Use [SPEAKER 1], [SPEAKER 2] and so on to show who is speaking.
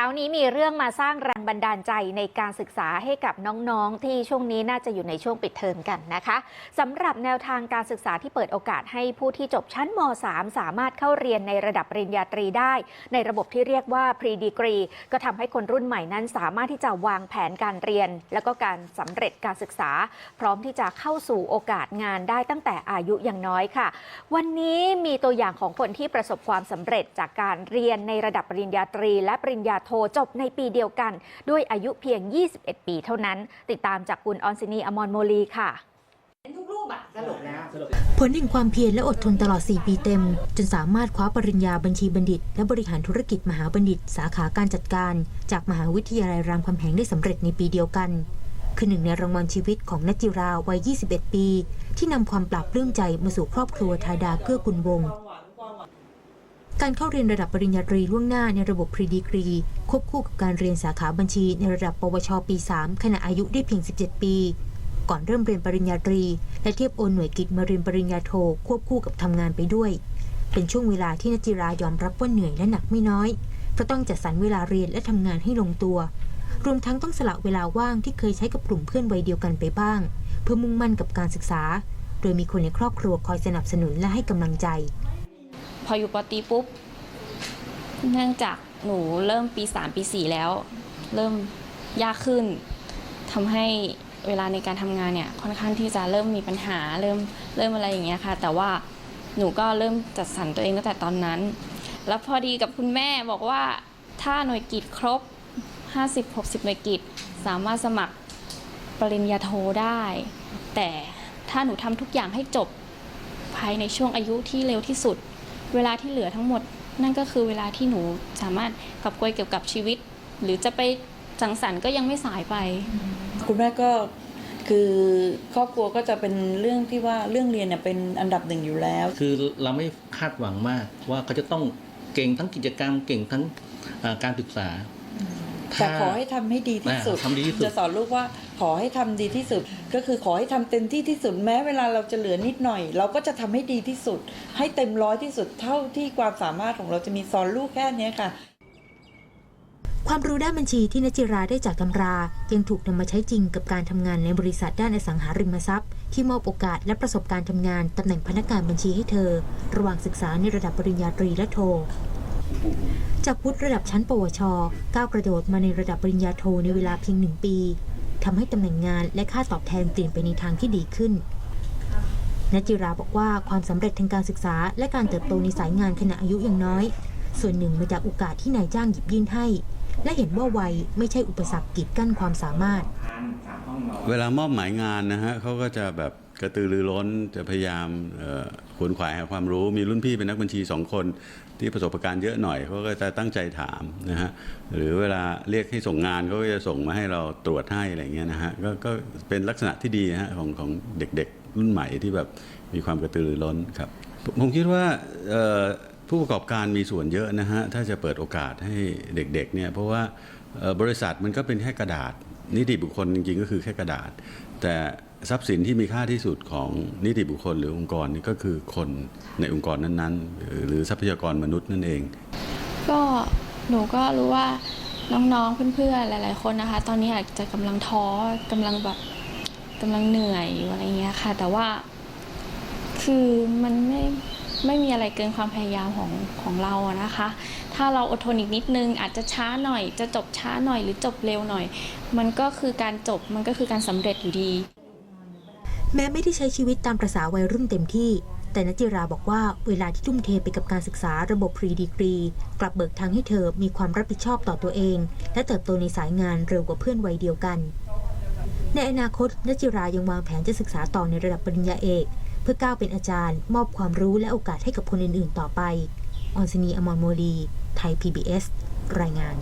[SPEAKER 1] ช้านี้มีเรื่องมาสร้างแรงบันดาลใจในการศึกษาให้กับน้องๆ ที่ช่วงนี้น่าจะอยู่ในช่วงปิดเทอมกันนะคะสำหรับแนวทางการศึกษาที่เปิดโอกาสให้ผู้ที่จบชั้นม .3 สามารถเข้าเรียนในระดับปริญญาตรีได้ ในระบบที่เรียกว่า pre degree ก็ทำให้คนรุ่นใหม่นั้นสามารถที่จะวางแผนการเรียน แล้วก็การสำเร็จการศึกษา พร้อมที่จะเข้าสู่โอกาสงานได้ตั้งแต่อายุยังน้อยค่ะ วันนี้มีตัวอย่างของคนที่ประสบความสำเร็จจากการเรียนในระดับปริญญาตรี และปริญญาโทจบในปีเดียวกัน ด้วยอายุเพียง 21 ปีเท่านั้น ติดตามจากคุณออนซินีอมรโมลีค่ะ
[SPEAKER 2] ทุกรูปอะสรุปแล้ว
[SPEAKER 3] ผลแห่งความเพียรและอดทนตลอด 4 ปีเต็ม จนสามารถคว้าปริญญาบัญชีบัณฑิต และบริหารธุรกิจมหาบัณฑิต สาขาการจัดการ จากมหาวิทยาลัยรามคำแหงได้สำเร็จในปีเดียวกัน คือหนึ่งในรางวัลชีวิตของนัจจิราวัย 21 ปี ที่นำความปราบปลื้มใจมาสู่ครอบครัวทาดาเกื้อกุลวงศ์ การเข้าเรียนระดับปริญญาตรีล่วงหน้าในระบบพรีดีกรี ควบคู่กับการเรียนสาขาบัญชีในระดับ ปวช ปี 3 ขณะอายุได้เพียง 17 ปี ก่อนเริ่มเรียนปริญญาตรี และเทียบโอนหน่วยกิจมาเรียนปริญญาโทควบคู่กับทำงานไปด้วย เป็นช่วงเวลาที่นจิรายอมรับว่าเหนื่อยและหนักไม่น้อยเพราะต้องจัดสรรเวลาเรียนและทำงานให้ลงตัว รวมทั้งต้องสละเวลาว่างที่เคยใช้กับกลุ่มเพื่อนวัยเดียวกันไปบ้าง เพื่อมุ่งมั่นกับการศึกษา โดยมีคนในครอบครัวคอยสนับสนุนและให้กำลังใจ
[SPEAKER 4] พออยู่ปตีปุ๊บ เนื่องจากหนูเริ่มปี 3 ปี 4 แล้ว เริ่มยากขึ้นทำให้เวลาในการทำงานเนี่ยค่อนข้างที่จะเริ่มมีปัญหาเริ่มเริ่มอะไรอย่างเงี้ยค่ะ แต่ว่าหนูก็เริ่มจัดสรรตัวเองตั้งแต่ตอนนั้น แล้วพอดีกับคุณแม่บอกว่าถ้าหน่วยกิจครบ 50-60 หน่วยกิจสามารถสมัครปริญญาโทได้ แต่ถ้าหนูทำทุกอย่างให้จบภายในช่วงอายุที่เร็วที่สุด เวลาที่เหลือทั้งหมด นั่นก็คือเวลาที่หนูสามารถกลับกลวยเกี่ยวกับชีวิต หรือจะไปสังสรรค์ก็ยังไม่สายไป
[SPEAKER 5] คุณแม่ก็คือครอบครัวก็จะเป็นเรื่องที่ว่าเรื่องเรียนเนี่ยเป็นอันดับหนึ่งอยู่แล้ว
[SPEAKER 6] คือเราไม่คาดหวังมากว่าเขาจะต้องเก่งทั้งกิจกรรมเก่งทั้งเอ่อการศึกษา
[SPEAKER 5] แต่ขอให้ทำให้ดีที่สุด
[SPEAKER 6] อ่าทำดีที่สุด
[SPEAKER 5] จะสอนลูกว่าขอให้ทำดีที่สุด ก็คือขอให้ทำเต็มที่ที่สุดแม้เวลาเราจะเหลือนิดหน่อย เราก็จะทำให้ดีที่สุด ให้เต็มร้อยที่สุดเท่าที่ความสามารถของเราจะมีสอนลูกแค่เนี้ยค่ะ
[SPEAKER 3] ความรู้ด้านบัญชีที่นจิราได้จากตำรายังถูกนำมาใช้จริงกับการทำงานในบริษัทด้านอสังหาริมทรัพย์ ที่มอบโอกาสและประสบการณ์ทำงานตำแหน่งพนักงานบัญชีให้เธอ ระหว่างศึกษาในระดับปริญญาตรีและโท จากวุฒิระดับชั้น ปวช ก้าวกระโดดมาในระดับปริญญาโทในเวลาเพียงหนึ่งปีทำให้ตำแหน่งงานและค่าตอบแทนเปลี่ยนไปในทางที่ดีขึ้นนจิราบอกว่าความสำเร็จทางการศึกษา และการเติบโตในสายงานขณะอายุยังน้อย ส่วนหนึ่งมาจากโอกาสที่นายจ้างหยิบยื่นให้ และเห็นว่าวัยไม่ใช่อุปสรรคกีดกั้นความสามารถ
[SPEAKER 7] เวลามอบหมายงานนะฮะเขาก็จะแบบกระตือรือร้นจะพยายามเอ่อขวนขวายหาความรู้มีรุ่นพี่เป็นนักบัญชีสองคน ที่ประสบการณ์เยอะหน่อยเขาก็จะตั้งใจถามนะฮะหรือเวลาเรียกให้ส่งงานเขาก็จะส่งมาให้เราตรวจให้อะไรเงี้ยนะฮะก็ก็เป็นลักษณะที่ดีนะฮะของของเด็กๆ รุ่นใหม่ที่แบบมีความกระตือรือร้นครับผมผมคิดว่าเอ่อ ผู้ประกอบการมีส่วนเยอะนะฮะถ้าจะเปิดโอกาสให้เด็กๆเนี่ยเพราะว่าบริษัทมันก็เป็นแค่กระดาษ นิติบุคคลจริงๆก็คือแค่กระดาษ แต่ทรัพย์สินที่มีค่าที่สุดของนิติบุคคลหรือองค์กรนี่ก็คือคนในองค์กรนั้นๆ หรือทรัพยากรมนุษย์นั่นเอง
[SPEAKER 4] ก็หนูก็รู้ว่าน้องๆเพื่อนๆหลาย ๆคนนะคะ ตอนนี้อาจจะกำลังท้อกำลังแบบกำลังเหนื่อยอยู่อะไรเงี้ยค่ะ แต่ว่าคือมันไม่ ไม่มีอะไรเกินความพยายามของของเราอะนะคะ ถ้าเราอดทนอีกนิดนึง อาจจะช้าหน่อย จะจบช้าหน่อยหรือจบเร็วหน่อย มันก็คือการจบมันก็คือการสำเร็จอยู่ดี
[SPEAKER 3] แม้ไม่ได้ใช้ชีวิตตามประษาวัยรุ่นเต็มที่ แต่นจิราบอกว่าเวลาที่ทุ่มเทไปกับการศึกษาระบบพรีดีกรี กลับเบิกทางให้เธอมีความรับผิดชอบต่อตัวเอง และเติบโตในสายงานเร็วกว่าเพื่อนวัยเดียวกันในอนาคตนจิรายังวางแผนจะศึกษาต่อในระดับปริญญาเอก เพื่อก้าวเป็นอาจารย์ มอบความรู้และโอกาสให้กับคนอื่นๆ ต่อไป ออนซนีอมรโมลี ไทย PBS รายงาน